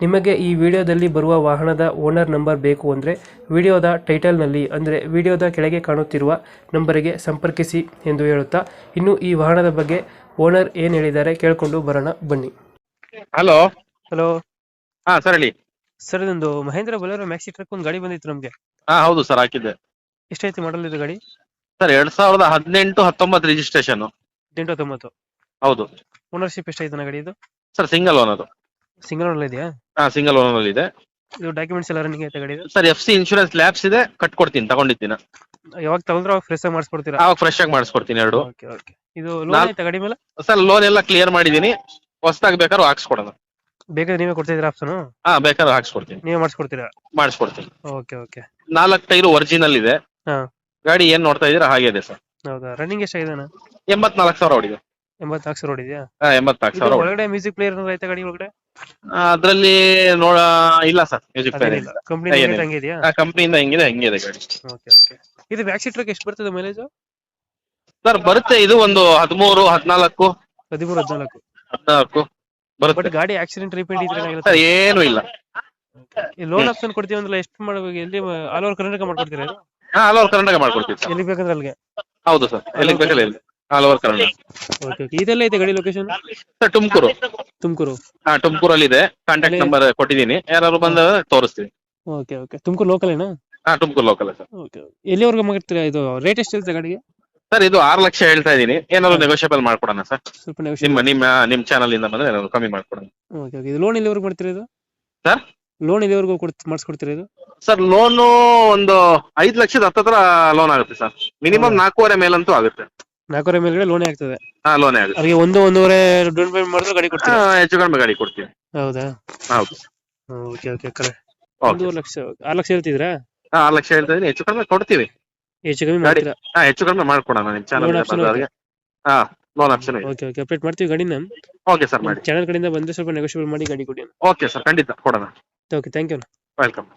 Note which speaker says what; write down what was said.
Speaker 1: ನಿಮಗೆ ಈ ವಿಡಿಯೋದಲ್ಲಿ ಬರುವ ವಾಹನದ ಓನರ್ ನಂಬರ್ ಬೇಕು ಅಂದರೆ ವಿಡಿಯೋದ ಟೈಟಲ್ನಲ್ಲಿ ಅಂದರೆ ವಿಡಿಯೋದ ಕೆಳಗೆ ಕಾಣುತ್ತಿರುವ ನಂಬರಿಗೆ ಸಂಪರ್ಕಿಸಿ ಎಂದು ಹೇಳುತ್ತಾ ಇನ್ನು ಈ ವಾಹನದ ಬಗ್ಗೆ ಓನರ್ ಏನು ಹೇಳಿದ್ದಾರೆ ಕೇಳಿಕೊಂಡು ಬರೋಣ ಬನ್ನಿ.
Speaker 2: ಹಲೋ.
Speaker 1: ಹಲೋ.
Speaker 2: ಹಾ ಸರ್ ಹೇಳಿ.
Speaker 1: ಸರ್ ಇದೊಂದು ಮಹೇಂದ್ರ ಬೊಲೆರೋ ಮ್ಯಾಕ್ಸಿ ಟ್ರಕ್ ಒಂದು ಗಾಡಿ ಬಂದಿತ್ತು ನಮಗೆ.
Speaker 2: ಹಾ ಹೌದು ಸರ್ ಹಾಕಿದ್ದೆ.
Speaker 1: ಎಷ್ಟೈತಿ ಮಾಡಲ್ ಇದು ಗಾಡಿ?
Speaker 2: ಸರ್ ಎರಡ್ ಸಾವಿರದ ಹದಿನೆಂಟು ಹತ್ತೊಂಬತ್ತು ರಿಜಿಸ್ಟ್ರೇಷನ್
Speaker 1: ಎಂಟು ಹತ್ತೊಂಬತ್ತು.
Speaker 2: ಹೌದು.
Speaker 1: ಓನರ್ಶಿಪ್ ಎಷ್ಟೈತೆ ಗಾಡಿ ಇದು?
Speaker 2: ಸರ್ ಸಿಂಗಲ್ ಓನ್ ಅದು.
Speaker 1: ಸಿಂಗಲ್ ಓನರ್ ಇದೆಯಾ?
Speaker 2: ಹಾ ಸಿಂಗಲ್ ಓನರ್ ಅಲ್ಲಿ ಇದೆ.
Speaker 1: ಇದು ಡಾಕ್ಯುಮೆಂಟ್ಸ್ ಎಲ್ಲ ರನ್ನಿಂಗ್ ಐತೆ ಗಾಡಿ
Speaker 2: sir F C insurance lapse ಇದೆ ಕಟ್ಕೊಡ್ತೀನಿ ತಗೊಂಡಿದ್ದೀನಿ.
Speaker 1: ಯಾವಾಗ ತಗೊಂಡ್ರೆ ಅವಾಗ ಫ್ರೆಶ್ ಆಗಿ ಮಾಡಿಸ್ಕೊಡ್ತೀರಾ?
Speaker 2: ಅವಾಗ ಫ್ರೆಶ್ ಆಗಿ ಮಾಡಿಸ್ಕೊಡ್ತೀನಿ ಎರಡು.
Speaker 1: ಓಕೆ ಓಕೆ ಇದು ಲೋನ್
Speaker 2: ನಾಲ್-
Speaker 1: ಐತೆ ಗಾಡಿ ಮೇಲೆ?
Speaker 2: ಸರ್ ಲೋನ್ ಎಲ್ಲ ಕ್ಲಿಯರ್ ಮಾಡಿದೀನಿ ಹೊಸದಾಗಿ ಬೇಕಾದ್ರೂ ಹಾಕ್ಸ್ಕೊಡೋಣ.
Speaker 1: ಬೇಕಾದ್ರೆ ನೀವೇ ಕೊಡ್ತಿದ್ದೀರಾ ಆಪ್ಷನು
Speaker 2: ಹಾ ಬೇಕಾದ್ರೂ ಹಾಕ್ಸ್ಕೊಡ್ತೀನಿ.
Speaker 1: ನೀವೇ ಮಾಡಿಸ್ಕೊಡ್ತೀರಾ?
Speaker 2: ಮಾಡಿಸ್ಕೊಡ್ತೀನಿ.
Speaker 1: ಓಕೆ ಓಕೆ
Speaker 2: ನಾಲ್ಕು ಟೈರು ಒರಿಜಿನಲ್ ಇದೆ.
Speaker 1: ಹಾ.
Speaker 2: ಗಾಡಿ ಏನ್ ನೋಡ್ತಾ ಇದೀರಾ ಹಾಗೆ ಇದೆ ಸರ್.
Speaker 1: ಹೌದಾ? ರನ್ನಿಂಗ್ ಎಷ್ಟಾಗಿದೆ ಅಣ್ಣ?
Speaker 2: ಎಂಬತ್ನಾಲ್ಕು ಸಾವಿರ ಹೊಡಿದೆ
Speaker 1: ಎಂಬತ್ನಾಲ್ಕು ಸಾವಿರ
Speaker 2: ಹಾ ಎಂಬತ್ನಾಲ್ಕು
Speaker 1: ಇದು
Speaker 2: ಸಾವಿರ ಹೊಡಿದೆ.
Speaker 1: ಒಳಗಡೆ ಮ್ಯೂಸಿಕ್ ಪ್ಲೇಯರ್ ಐತೆ ಗಾಡಿ ಒಳಗಡೆ?
Speaker 2: ಅದ್ರಲ್ಲಿ ನೋಡ ಇಲ್ಲ ಸರ್ ಮ್ಯೂಸಿಕ್ ಪ್ಲೇಯರ್
Speaker 1: ಇಲ್ಲ. ಇದೆಯಾ
Speaker 2: ಆ ಕಂಪ್ನಿಯಿಂದ ಹೆಂಗಿದೆ ಹಂಗೆ ಇದೆ ಗಾಡಿ.
Speaker 1: ಓಕೆ ಓಕೆ ಇದು ಬ್ಯಾಕ್ ಸೀಟ್ ಟ್ರಕ್ ಎಷ್ಟು ಬರ್ತದೆ ಮೈಲೇಜ್
Speaker 2: ಸರ್ ಬರುತ್ತೆ ಇದು ಒಂದು ಹದಿಮೂರು ಹದಿನಾಲ್ಕು.
Speaker 1: ಹದಿಮೂರು ಹದಿನಾಲ್ಕು.
Speaker 2: ಹದಿನಾಲ್ಕು.
Speaker 1: ಬಟ್
Speaker 2: ಬರುತ್ತೆ
Speaker 1: ಗಾಡಿ ಆಕ್ಸಿಡೆಂಟ್ ರಿಪೇಂಟ್ ಇದ್ರೆ
Speaker 2: ಸರ್ ಏನು ಇಲ್ಲ.
Speaker 1: ಈ ಲೋನ್ ಆಪ್ಷನ್ ಕೊಡ್ತೀವಿ ಅಂದ್ರೆ ಎಷ್ಟು ಮಾಡಬೇಕು ಎಲ್ಲಿ ಆಲ್ ಓವರ್ ಕರ್ನಾಟಕ ಮಾಡ್ಕೊಡ್ತೀರಾ ಇದು?
Speaker 2: ಹಾ ಆಲ್ ಓವರ್ ಕರ್ನಾಟಕ ಮಾಡ್ಕೊಡ್ತೀವಿ ಸರ್
Speaker 1: ಎಲ್ಲಿ ಬೇಕಂದ್ರೆ ಅಲ್ಲಿಗೆ?
Speaker 2: ಹೌದು ಸರ್ ಎಲ್ಲಿಗೆ ಬೇಕಲ್ಲ ಇಲ್ಲಿ all over Karnataka.
Speaker 1: Okay okay ಇದೆಲ್ಲ ಐತೆ ಗಾಡಿ ಲೊಕೇಶನ್
Speaker 2: ಸರ್ ತುಮಕೂರು.
Speaker 1: ತುಮಕೂರು?
Speaker 2: ಹಾ ತುಮಕೂರಲ್ಲಿ ಇದೆ ಕಾಂಟ್ಯಾಕ್ಟ್ ನಂಬರ್ ಕೊಟ್ಟಿದ್ದೀನಿ. ಯಾರಾದ್ರು ಬಂದ ತೋರಿಸ್ತೀನಿ.
Speaker 1: Okay okay. ತುಮಕೂರು ಲೋಕಲ್ ಏನಾ?
Speaker 2: ಹಾ ತುಮಕೂರು ಲೋಕಲ್ ಸರ್.
Speaker 1: ಓಕೆ ಎಲ್ಲಿವರೆಗೂ ಮಾಡ್ತೀರಾ ಇದು ರೇಟ್ ಎಷ್ಟು ಇರುತ್ತೆ ಗಾಡಿಗೆ?
Speaker 2: ಸರ್ ಇದು ಆರು ಲಕ್ಷ ಹೇಳ್ತಾ ಇದ್ದೀನಿ. ಏನಾದ್ರು ನೆಗೋಷಿಯಬಲ್ ಮಾಡ್ಕೊಡೋಣ ಸರ್.
Speaker 1: ಸ್ವಲ್ಪ
Speaker 2: ನಿಮ್ಮ
Speaker 1: ನಿಮ್ಮ
Speaker 2: ನಿಮ್ಮ ನಿಮ್ ಚಾನಲ್ ಇಂದ ಬಂದ್ರೆ ಏನಾದ್ರು ಕಮ್ಮಿ ಮಾಡ್ಕೊಡೋಣ.
Speaker 1: Okay okay. ಇದು ಲೋನ್ ಎಲ್ಲಿವರೆಗೂ ಮಾಡ್ತೀರಾ ಇದು?
Speaker 2: ಸರ್?
Speaker 1: ಲೋನ್ ಎಲ್ಲಿವರೆಗೂ ಕೊಡ್ ಮಾಡಿಸ್ಕೊಡ್ತೀರಾ ಇದು?
Speaker 2: ಸರ್ ಲೋನು ಒಂದು ಐದು ಲಕ್ಷದ ಹತ್ತತ್ರ ಲೋನ್ ಆಗುತ್ತೆ ಸರ್. ಮಿನಿಮಮ್
Speaker 1: ಹೌದಾ?
Speaker 2: ನಾಲ್ಕೂವರೆ ಮೇಲಂತೂ ಆಗುತ್ತೆ.
Speaker 1: ನಾಲ್ಕೂವರೆ ಮೇಲ್ಗಡೆ ಲೋನೇ ಆಗ್ತದೆ.
Speaker 2: ಹಾ ಲೋನೇ ಆಗುತ್ತೆ
Speaker 1: ಅವ್ರಿಗೆ ಒಂದು ಒಂದೂವರೆ ಡೌನ್ ಪೇಮೆಂಟ್ ಮಾಡಿದ್ರೆ ಗಾಡಿ
Speaker 2: ಕೊಡ್ತೀವಿ
Speaker 1: ಕೊಡ್ತೀರಾ
Speaker 2: ಹೆಚ್ಚು ಕಡಿಮೆ ಗಾಡಿ ಕೊಡ್ತೀವಿ.
Speaker 1: ಹೌದಾ?
Speaker 2: ಹೌದು.
Speaker 1: ಓಕೆ ಓಕೆ ಕರೆ.
Speaker 2: ಓಕೆ
Speaker 1: ಒಂದೂವರೆ ಲಕ್ಷ ಆರು ಲಕ್ಷ ಹೇಳ್ತಿದ್ರಾ
Speaker 2: ಹಾ ಆರು ಲಕ್ಷ ಹೇಳ್ತಾ ಇದೀನಿ ಹೆಚ್ಚು ಕಡಿಮೆ ಕೊಡ್ತೀವಿ.
Speaker 1: ಹೆಚ್ಚು ಕಮ್ಮಿ
Speaker 2: ಗಾಡಿ-
Speaker 1: ಮಾಡ್ತೀರಾ?
Speaker 2: ಹಾ ಹೆಚ್ಚು ಕಡಿಮೆ ಮಾಡ್ಕೊಡೋಣ ನಿಮ್
Speaker 1: Loan option
Speaker 2: ಚಾನಲ್ ಹಾ ಲೋನ್ ಆಪ್ಷನ್ ಇದೆ.
Speaker 1: ಓಕೆ ಓಕೆ ಅಪ್ಡೇಟ್ ಮಾಡ್ತೀವಿ ಗಾಡಿನ?
Speaker 2: ಓಕೆ ಸರ್ ಮಾಡಿ.
Speaker 1: ಚಾನಲ್ ಕಡೆಯಿಂದ ಬಂದ್ರೆ ಸ್ವಲ್ಪ ನೆಗೋಷಿಯಬಲ್ ಮಾಡಿ ಗಾಡಿ ಕೊಡಿ
Speaker 2: ಓಕೆ ಸರ್ ಖಂಡಿತ ಕೊಡೋಣ.
Speaker 1: Okay thank you
Speaker 2: welcome